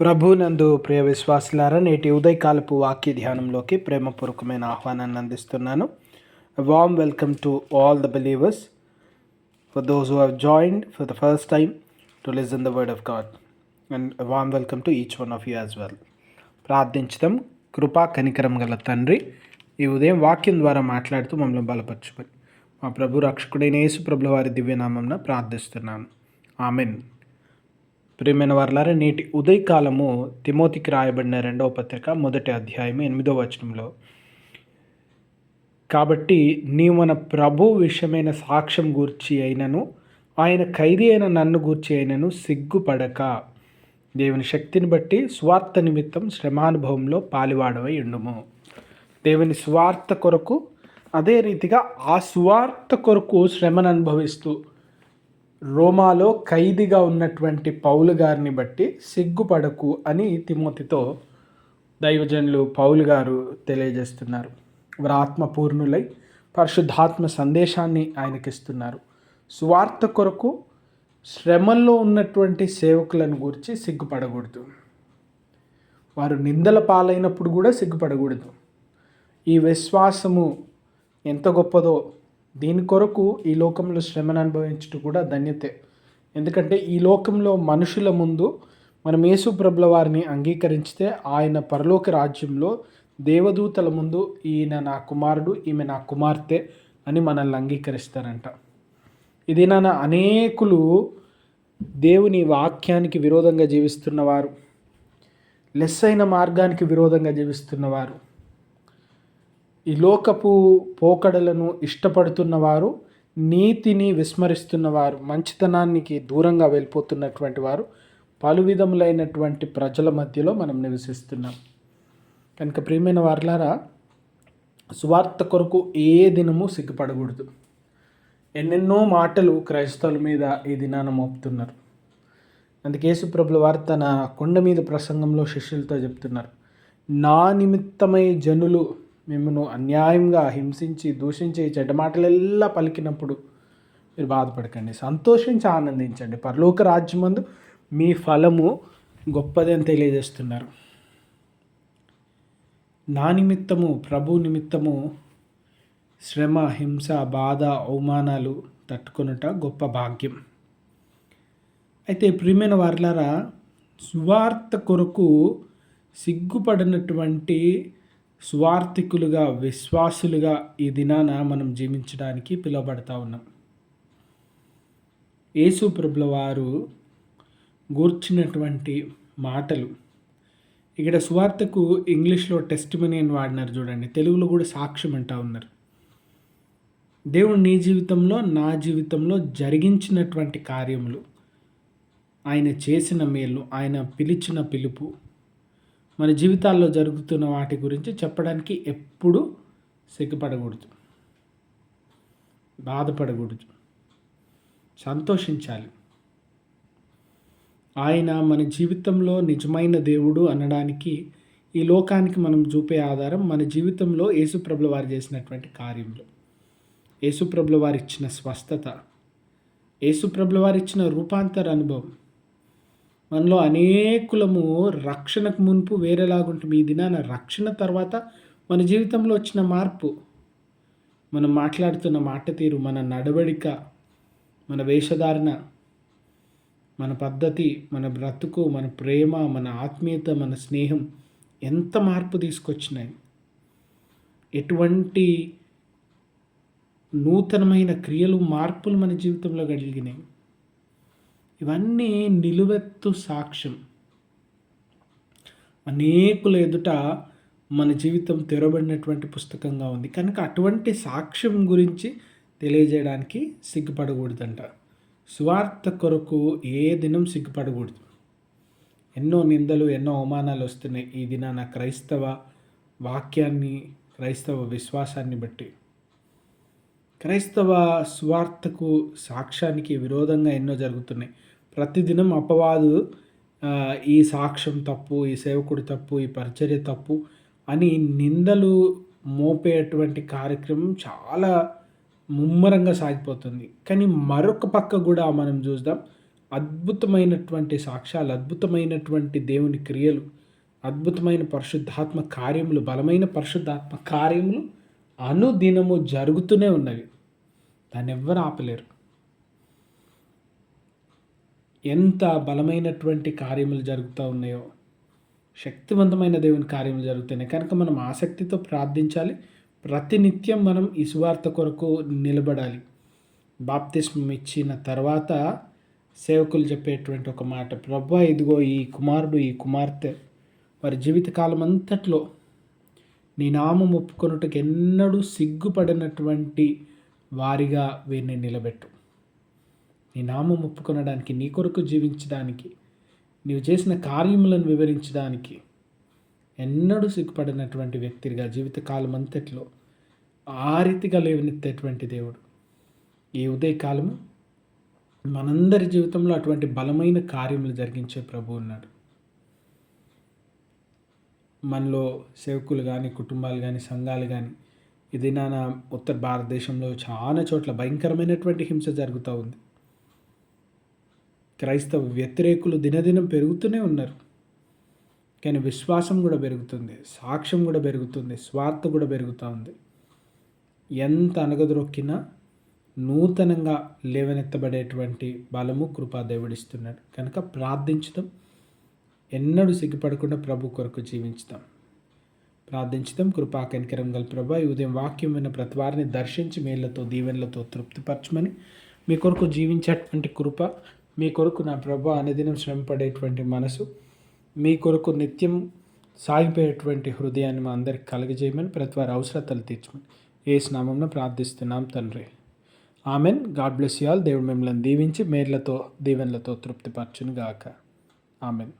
ప్రభునందు ప్రియ విశ్వాసులారా నేటి ఉదయకాలపు వాక్య ధ్యానంలోకి ప్రేమపూర్వకమైన ఆహ్వానాన్ని అందిస్తున్నాను. Warm welcome to all the believers for those who have joined for the first time to listen the word of God and warm welcome to each one of you as well ప్రార్థించడం కృపా కనికరం గల తండ్రి ఈ ఉదయం వాక్యం ద్వారా మాట్లాడుతూ మమ్మల్ని బలపరచుకొని మా ప్రభు రక్షకుడైన యేసు ప్రభుల వారి దివ్యనామంన ప్రార్థిస్తున్నాను. ఆమెన్. ప్రియమైన వారులారా నేటి ఉదయకాలము తిమోతికి రాయబడిన రెండవ పత్రిక మొదటి అధ్యాయం ఎనిమిదవ వచనంలో. కాబట్టి నీ మన ప్రభు విషయమైన సాక్ష్యం గూర్చి అయినను ఆయన ఖైదీ అయిన నన్ను గూర్చి అయినను సిగ్గుపడక. దేవుని శక్తిని బట్టి స్వార్థ నిమిత్తం శ్రమానుభవంలో పాలివాడవై ఉండుము. దేవుని స్వార్థ కొరకు అదే రీతిగా ఆ స్వార్థ కొరకు శ్రమను అనుభవిస్తూ రోమాలో ఖైదీగా ఉన్నటువంటి పౌలు గారిని బట్టి సిగ్గుపడకు అని తిమోతితో దైవజనులు పౌలు గారు తెలియజేస్తున్నారు. వ్రాత్మపూర్ణులై పరిశుద్ధాత్మ సందేశాన్ని ఆయనకిస్తున్నారు. స్వార్థ కొరకు శ్రమల్లో ఉన్నటువంటి సేవకులను గురించి సిగ్గుపడకూడదు. వారు నిందల పాలైనప్పుడు కూడా సిగ్గుపడకూడదు. ఈ విశ్వాసము ఎంత గొప్పదో దీని కొరకు ఈ లోకంలో శ్రమను అనుభవించడం కూడా ధన్యతే. ఎందుకంటే ఈ లోకంలో మనుషుల ముందు మనం యేసు ప్రభుల వారిని అంగీకరించితే ఆయన పరలోక రాజ్యంలో దేవదూతల ముందు ఈయన నా కుమారుడు ఈమె నా కుమార్తె అని మనల్ని అంగీకరిస్తారంట. ఇది నాన్న అనేకులు దేవుని వాక్యానికి విరోధంగా జీవిస్తున్నవారు లెస్ అయిన మార్గానికి విరోధంగా జీవిస్తున్నవారు. ఈ లోకపు పోకడలను ఇష్టపడుతున్నవారు నీతిని విస్మరిస్తున్నవారు మంచితనానికి దూరంగా వెళ్ళిపోతున్నటువంటి వారు పలు విధములైనటువంటి ప్రజల మధ్యలో మనం నివసిస్తున్నాం. కనుక ప్రియమైన వార్లారా స్వార్థ కొరకు ఏ దినము సిగ్గుపడకూడదు. ఎన్నెన్నో మాటలు క్రైస్తవుల మీద ఈ దినాన మోపుతున్నారు. అందుకే యేసుప్రభుల వారు తన కొండ మీద ప్రసంగంలో శిష్యులతో చెప్తున్నారు. నా నిమిత్తమై జనులు మిమ్మను అన్యాయంగా హింసించి దూషించి చెడ్డ మాటలెల్లా పలికినప్పుడు మీరు బాధపడకండి. సంతోషించి ఆనందించండి. పరలోక రాజ్యమందు మీ ఫలము గొప్పది అని తెలియజేస్తున్నారు. నా నిమిత్తము ప్రభు నిమిత్తము శ్రమ హింస బాధ అవమానాలు తట్టుకొనుట గొప్ప భాగ్యం. అయితే ప్రియమైన వార్లారా సువార్త కొరకు సిగ్గుపడినటువంటి స్వార్థికులుగా విశ్వాసులుగా ఈ దినాన మనం జీవించడానికి పిలువబడతా ఉన్నాం. యేసు ప్రభుల వారు గూర్చినటువంటి మాటలు. ఇక్కడ సువార్తకు ఇంగ్లీష్లో టెస్ట్ మనీ అని వాడినారు చూడండి. తెలుగులో కూడా సాక్ష్యం అంటా ఉన్నారు. దేవుడు నీ జీవితంలో నా జీవితంలో జరిగించినటువంటి కార్యములు. ఆయన చేసిన మేలు ఆయన పిలిచిన పిలుపు. మన జీవితాల్లో జరుగుతున్న వాటి గురించి చెప్పడానికి ఎప్పుడు సిగ్గుపడకూడదు. బాధపడకూడదు. సంతోషించాలి. ఆయన మన జీవితంలో నిజమైన దేవుడు అనడానికి ఈ లోకానికి మనం చూపే ఆధారం మన జీవితంలో యేసుప్రభుల వారు చేసినటువంటి కార్యములు. యేసుప్రభుల వారు ఇచ్చిన స్వస్థత యేసుప్రభుల వారు ఇచ్చిన రూపాంతర అనుభవం మనలో అనేకులము రక్షణకు మునుపు వేరేలాగుంటుంది ఈ దినాన రక్షణ తర్వాత మన జీవితంలో వచ్చిన మార్పు. మనం మాట్లాడుతున్న మాట తీరు మన నడవడిక మన వేషధారణ మన పద్ధతి మన బ్రతుకు మన ప్రేమ మన ఆత్మీయత మన స్నేహం ఎంత మార్పు తీసుకొచ్చినాయి. ఎటువంటి నూతనమైన క్రియలు మార్పులు మన జీవితంలో కలిగినాయి ఇవన్నీ నిలువెత్తు సాక్ష్యం. అనేకుల ఎదుట మన జీవితం తెరబడినటువంటి పుస్తకంగా ఉంది. కనుక అటువంటి సాక్ష్యం గురించి తెలియజేయడానికి సిగ్గుపడకూడదంట. స్వార్థ కొరకు ఏ దినం సిగ్గుపడకూడదు. ఎన్నో నిందలు ఎన్నో అవమానాలు వస్తున్నాయి ఈ దినాన క్రైస్తవ వాక్యాన్ని క్రైస్తవ విశ్వాసాన్ని బట్టి. క్రైస్తవ స్వార్థకు సాక్ష్యానికి విరోధంగా ఎన్నో జరుగుతున్నాయి. ప్రతిదినం అపవాదు ఈ సాక్ష్యం తప్పు ఈ సేవకుడు తప్పు ఈ పరిచర్య తప్పు అని నిందలు మోపేటువంటి కార్యక్రమం చాలా ముమ్మరంగా సాగిపోతుంది. కానీ మరొక పక్క కూడా మనం చూద్దాం. అద్భుతమైనటువంటి సాక్ష్యాలు అద్భుతమైనటువంటి దేవుని క్రియలు అద్భుతమైన పరిశుద్ధాత్మ కార్యములు బలమైన పరిశుద్ధాత్మ కార్యములు అనుదినము జరుగుతూనే ఉన్నవి. దాన్ని ఎవ్వరు ఆపలేరు. ఎంత బలమైనటువంటి కార్యములు జరుగుతూ ఉన్నాయో శక్తివంతమైన దేవుని కార్యములు జరుగుతున్నాయి. కనుక మనం ఆసక్తితో ప్రార్థించాలి. ప్రతినిత్యం మనం ఈ సువార్త కొరకు నిలబడాలి. బాప్తిస్మం ఇచ్చిన తర్వాత సేవకులు చెప్పేటువంటి ఒక మాట ప్రభా ఇదిగో ఈ కుమారుడు ఈ కుమార్తె వారి జీవితకాలం అంతట్లో నీ నామం ఒప్పుకొనుటకు ఎన్నడూ సిగ్గుపడినటువంటి వారిగా వీరిని నిలబెట్టు. నీ నామం ఒప్పుకొనడానికి నీ కొరకు జీవించడానికి నీవు చేసిన కార్యములను వివరించడానికి ఎన్నడూ సిగ్గుపడినటువంటి వ్యక్తిగా జీవితకాలం అంతట్లో ఆ రీతిగా లేవనెత్తేటువంటి దేవుడు. ఈ ఉదయకాలము మనందరి జీవితంలో అటువంటి బలమైన కార్యములు జరిగించే ప్రభు ఉన్నాడు. మనలో సేవకులు కానీ కుటుంబాలు కానీ సంఘాలు కానీ ఇది నా ఉత్తర భారతదేశంలో చాలా చోట్ల భయంకరమైనటువంటి హింస జరుగుతూ ఉంది. క్రైస్తవ వ్యతిరేకులు దినదినం పెరుగుతూనే ఉన్నారు. కానీ విశ్వాసం కూడా పెరుగుతుంది సాక్ష్యం కూడా పెరుగుతుంది స్వార్థ కూడా పెరుగుతూ ఉంది. ఎంత అనగదొరొక్కినా నూతనంగా లేవనెత్తబడేటువంటి బలము కృపా దేవుడిస్తున్నాడు. కనుక ప్రార్థించడం ఎన్నడూ సిగ్గుపడకుండా ప్రభు కొరకు జీవించుదాం. ప్రార్థించడం కృపా కనికరం గల ప్రభా ఈ ఉదయం వాక్యం విన్న ప్రతి వారిని దర్శించి మేళ్ళతో దీవెనలతో తృప్తిపరచమని మీ కొరకు జీవించేటువంటి కృప మీ కొరకు నా ప్రభా అనుదినం శ్రమపడేటువంటి మనసు మీ కొరకు నిత్యం సాగిపోయేటువంటి హృదయాన్ని మా అందరికి కలగజేయమని ప్రతి వారి అవసరతలు తీర్చమని ఏ స్నామంలో ప్రార్థిస్తున్నాం తండ్రి. Amen. God bless you all. దేవుడు మిమ్మల్ని దీవించి మేర్లతో దీవెనలతో తృప్తిపరచును గాక ఆమెన్.